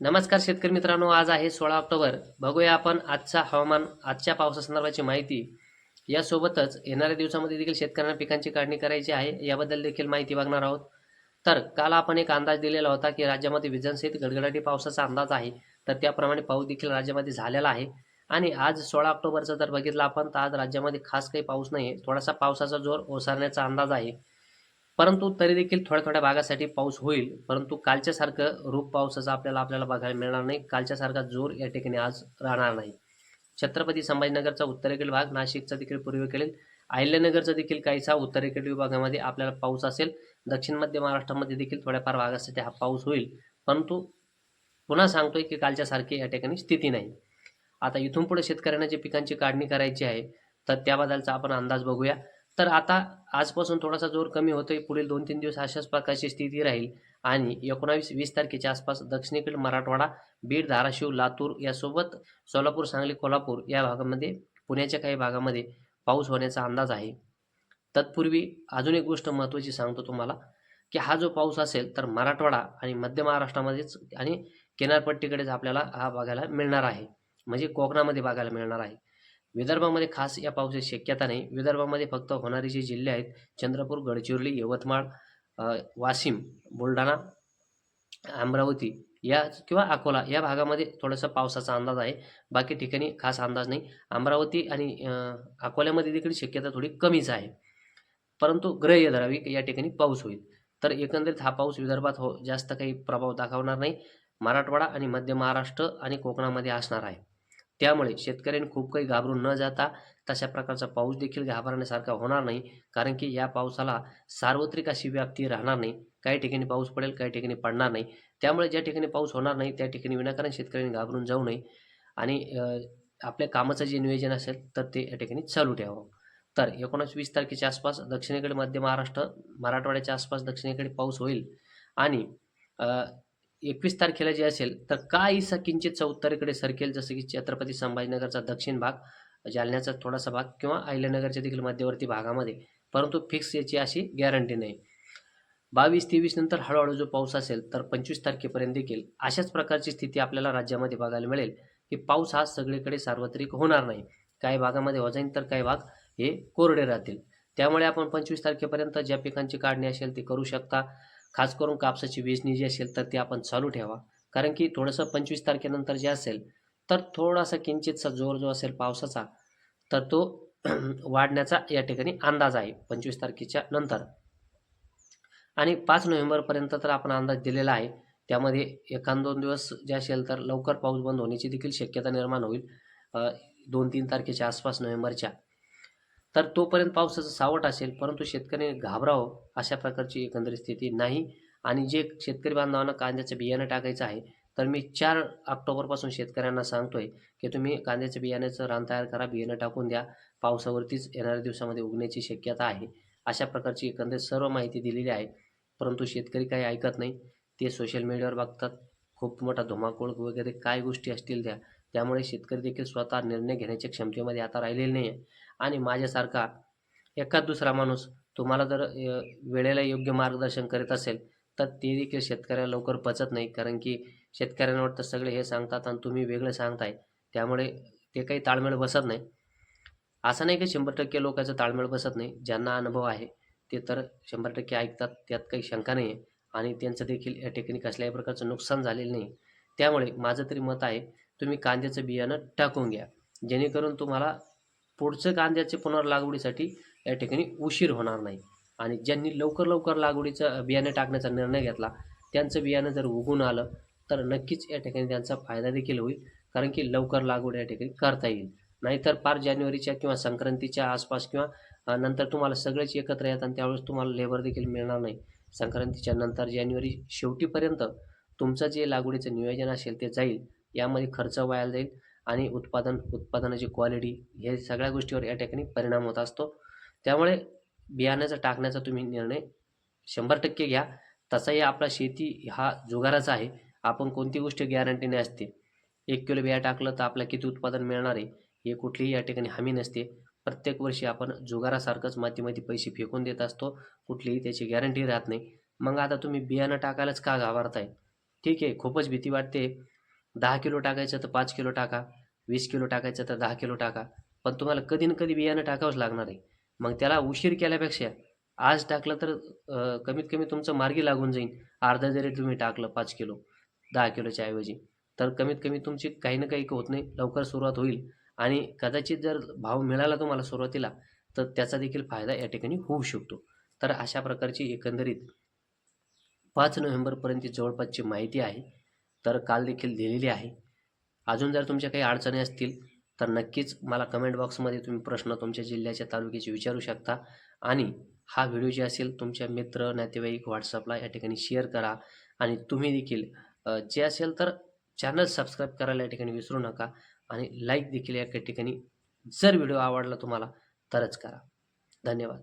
नमस्कार शेतकरी मित्रांनो आज आहे सोळा ऑक्टोबर. बघूया आपण आजचा हवामान आजच्या पावसासंदर्भाची माहिती. यासोबतच येणाऱ्या दिवसामध्ये देखील शेतकऱ्यांना पिकांची काढणी करायची आहे याबद्दल देखील माहिती बघणार आहोत. तर काल आपण एक अंदाज दिलेला होता की राज्यामध्ये विजनसहित गडगडाटी पावसाचा अंदाज आहे तर त्याप्रमाणे पाऊस देखील राज्यामध्ये झालेला आहे. आणि आज सोळा ऑक्टोबरचा जर बघितलं आपण तर आज राज्यामध्ये खास काही पाऊस नाही आहे थोडासा पावसाचा जोर ओसरण्याचा अंदाज आहे. परंतु तरी देखील थोड्या थोड्या भागासाठी पाऊस होईल. परंतु कालच्यासारखं रूप पावसाचा आपल्याला आपल्याला बघायला मिळणार नाही. कालच्यासारखा जोर या ठिकाणी आज राहणार नाही. छत्रपती संभाजीनगरचा उत्तरेकडील भाग नाशिकचा देखील पूर्वेकडील अहिल्यानगरचा देखील काहीसा उत्तरेकडील विभागामध्ये आपल्याला पाऊस असेल. दक्षिण मध्य महाराष्ट्रामध्ये देखील थोड्याफार भागासाठी हा पाऊस होईल. परंतु पुन्हा सांगतोय की कालच्यासारखी या ठिकाणी स्थिती नाही. आता इथून पुढे शेतकऱ्यांना जे पिकांची काढणी करायची आहे तर त्याबद्दलचा आपण अंदाज बघूया. तर आता आजपासून थोडासा जोर कमी होतोय. पुढील दोन तीन दिवस अशाच प्रकारची स्थिती राहील. आणि एकोणावीस वीस तारखेच्या आसपास दक्षिणेकडील मराठवाडा बीड धाराशिव लातूर यासोबत सोलापूर सांगली कोल्हापूर या भागामध्ये पुण्याच्या काही भागामध्ये पाऊस होण्याचा अंदाज आहे. तत्पूर्वी अजून एक गोष्ट महत्त्वाची सांगतो तुम्हाला की हा जो पाऊस असेल तर मराठवाडा आणि मध्य महाराष्ट्रामध्येच आणि किनारपट्टीकडेच आपल्याला हा बघायला मिळणार आहे. म्हणजे कोकणामध्ये बघायला मिळणार आहे. विदर्भामध्ये खास या पावसाची शक्यता नाही. विदर्भामध्ये फक्त होणारे जे जिल्हे आहेत चंद्रपूर गडचिरोली यवतमाळ वाशिम बुलढाणा अमरावती या किंवा अकोला या भागामध्ये थोडासा पावसाचा अंदाज आहे. बाकी ठिकाणी खास अंदाज नाही. अमरावती आणि अकोल्यामध्ये देखील शक्यता थोडी कमीच आहे. परंतु ग्रह्य धरावी या ठिकाणी पाऊस होईल. तर एकंदरीत हा पाऊस विदर्भात हो जास्त काही प्रभाव दाखवणार नाही. मराठवाडा आणि मध्य महाराष्ट्र आणि कोकणामध्ये असणार आहे. त्यामुळे शेतकऱ्यांनी खूप काही घाबरून न जाता तशा प्रकारचा पाऊस देखील घाबरण्यासारखा होणार नाही. कारण की या पावसाला सार्वत्रिक अशी व्याप्ती राहणार नाही. काही ठिकाणी पाऊस पडेल काही ठिकाणी पडणार नाही. त्यामुळे ज्या ठिकाणी पाऊस होणार नाही त्या ठिकाणी विनाकारण शेतकऱ्यांनी घाबरून जाऊ नये आणि आपल्या कामाचं जे नियोजन असेल तर ते या ठिकाणी चालू ठेवावं. तर एकोणीस वीस तारखेच्या आसपास दक्षिणेकडे मध्य महाराष्ट्र मराठवाड्याच्या आसपास दक्षिणेकडे पाऊस होईल आणि एकवीस तारखेला जे असेल तर काहीसा किंचितचा उत्तरेकडे सरकेल जसं की छत्रपती संभाजीनगरचा दक्षिण भाग जालन्याचा थोडासा भाग किंवा अहिल्यानगरच्या देखील मध्यवर्ती भागामध्ये परंतु फिक्स याची अशी गॅरंटी नाही. बावीस तेवीस नंतर हळूहळू जो पाऊस असेल तर पंचवीस तारखेपर्यंत देखील अशाच प्रकारची स्थिती आपल्याला राज्यामध्ये बघायला मिळेल की पाऊस हा सगळीकडे सार्वत्रिक होणार नाही. काही भागामध्ये हो जाईल तर काही भाग हे कोरडे राहतील. त्यामुळे आपण पंचवीस तारखेपर्यंत ज्या पिकांची काढणी असेल ती करू शकता. खास करून कापसाची वेचणी जी असेल तर ती आपण चालू ठेवा. कारण की थोडंसं पंचवीस तारखेनंतर जे असेल तर थोडासा किंचितचा जोर जो असेल पावसाचा तर तो वाढण्याचा या ठिकाणी अंदाज आहे पंचवीस तारखेच्या नंतर. आणि पाच नोव्हेंबरपर्यंत तर आपण अंदाज दिलेला आहे. त्यामध्ये एखाद दोन दिवस जे असेल तर लवकर पाऊस बंद होण्याची देखील शक्यता निर्माण होईल. दोन तीन तारखेच्या आसपास नोव्हेंबरच्या. तर तोपर्यंत पावसाचं सावट असेल परंतु शेतकऱ्यांनी घाबरावं अशा प्रकारची एकंदरीत स्थिती नाही. आणि जे शेतकरी बांधवांना कांद्याचं बियाणं टाकायचं आहे तर मी चार ऑक्टोबरपासून शेतकऱ्यांना सांगतोय की तुम्ही कांद्याचं बियाण्याचं रान तयार करा बियाणं टाकून द्या. पावसावरतीच येणाऱ्या दिवसामध्ये उगण्याची शक्यता आहे. अशा प्रकारची एकंदरीत सर्व माहिती दिलेली आहे परंतु शेतकरी काही ऐकत नाही. ते सोशल मीडियावर बघतात. खूप मोठा धुमाकूळ वगैरे काय गोष्टी असतील त्या. त्यामुळे शेतकरी देखील स्वतः निर्णय घेण्याच्या क्षमतेमध्ये आता राहिलेले नाही आहे आणि माझ्यासारखा एखाद दुसरा माणूस तुम्हाला जर वेळेला योग्य मार्गदर्शन करीत असेल तर ते देखील शेतकऱ्याला लवकर पचत नाही. कारण की शेतकऱ्यांवर तर सगळे हे सांगतात आणि तुम्ही वेगळं सांगताय. त्यामुळे ते काही ताळमेळ बसत नाही. असं नाही की शंभर टक्के लोकांचं ताळमेळ बसत नाही. ज्यांना अनुभव आहे ते तर शंभर टक्के ऐकतात. त्यात काही शंका नाही आहे आणि त्यांचं देखील या टेक्निक कसल्याही प्रकारचं नुकसान झालेलं नाही त्यामुळे माझं तरी मत आहे तुम्ही कांद्याचं बियाणं टाकून घ्या. जेणेकरून तुम्हाला पुढचं कांद्याचे पुनर्लागवडीसाठी या ठिकाणी उशीर होणार नाही. आणि ज्यांनी लवकर लवकर लागवडीचं बियाणं टाकण्याचा निर्णय घेतला त्यांचं बियाणं जर उगून आलं तर नक्कीच या ठिकाणी त्यांचा फायदा देखील होईल. कारण की लवकर लागवड या ठिकाणी करता येईल. नाहीतर पार जानेवारीच्या किंवा संक्रांतीच्या आसपास किंवा नंतर तुम्हाला सगळेच एकत्र येतात आणि त्यावेळेस तुम्हाला लेबर देखील मिळणार नाही. संक्रांतीच्या नंतर जानेवारी शेवटीपर्यंत तुमचं जे लागवडीचं नियोजन असेल ते जाईल. यामध्ये खर्च वाया जाईल आणि उत्पादन उत्पादनाची क्वालिटी हे सगळ्या गोष्टीवर या ठिकाणी परिणाम होत असतो. त्यामुळे बियाण्याचा टाकण्याचा तुम्ही निर्णय शंभर टक्के घ्या. तसाही आपला शेती हा जुगाराचा आहे. आपण कोणती गोष्ट गॅरंटीने असते? एक किलो बिया टाकलं तर आपल्याला किती उत्पादन मिळणार आहे? हे कुठलीही या ठिकाणी हमी नसते. प्रत्येक वर्षी आपण जुगारासारखंच मातीमध्ये पैसे फेकून देत असतो. कुठलीही त्याची गॅरंटी राहत नाही. मग आता तुम्ही बियाणं टाकायलाच का घाबरताय? ठीक आहे खूपच भीती वाटते. दहा किलो टाकायचं तर पाच किलो टाका वीस किलो टाकायचं तर दहा किलो टाका. पण तुम्हाला कधी ना कधी बियाणं टाकावंच लागणार आहे. मग त्याला उशीर केल्यापेक्षा आज टाकलं तर कमीत कमी तुमचं मार्गी लागून जाईल अर्धा जरी तुम्ही टाकलं पाच किलो दहा किलोच्या ऐवजी तर कमीत कमी तुमची काही ना काही होत नाही लवकर सुरुवात होईल. आणि कदाचित जर भाव मिळाला तुम्हाला सुरुवातीला तर त्याचा देखील फायदा या ठिकाणी होऊ शकतो. तर अशा प्रकारची एकंदरीत पाच नोव्हेंबरपर्यंत जवळपासची माहिती आहे. तर काल देखील दिलेली आहे. अजून जर तुमच्या काही अडचणी असतील तर नक्कीच मला कमेंट बॉक्समध्ये तुम्ही प्रश्न तुमच्या जिल्ह्याच्या तालुक्याचे विचारू शकता. आणि हा व्हिडिओ जे असेल तुमच्या मित्र नातेवाईक व्हॉट्सअपला या ठिकाणी शेअर करा. आणि तुम्ही देखील जे असेल तर चॅनल सबस्क्राईब करायला या ठिकाणी विसरू नका. आणि लाईक देखील या ठिकाणी जर व्हिडिओ आवडला तुम्हाला तरच करा. धन्यवाद.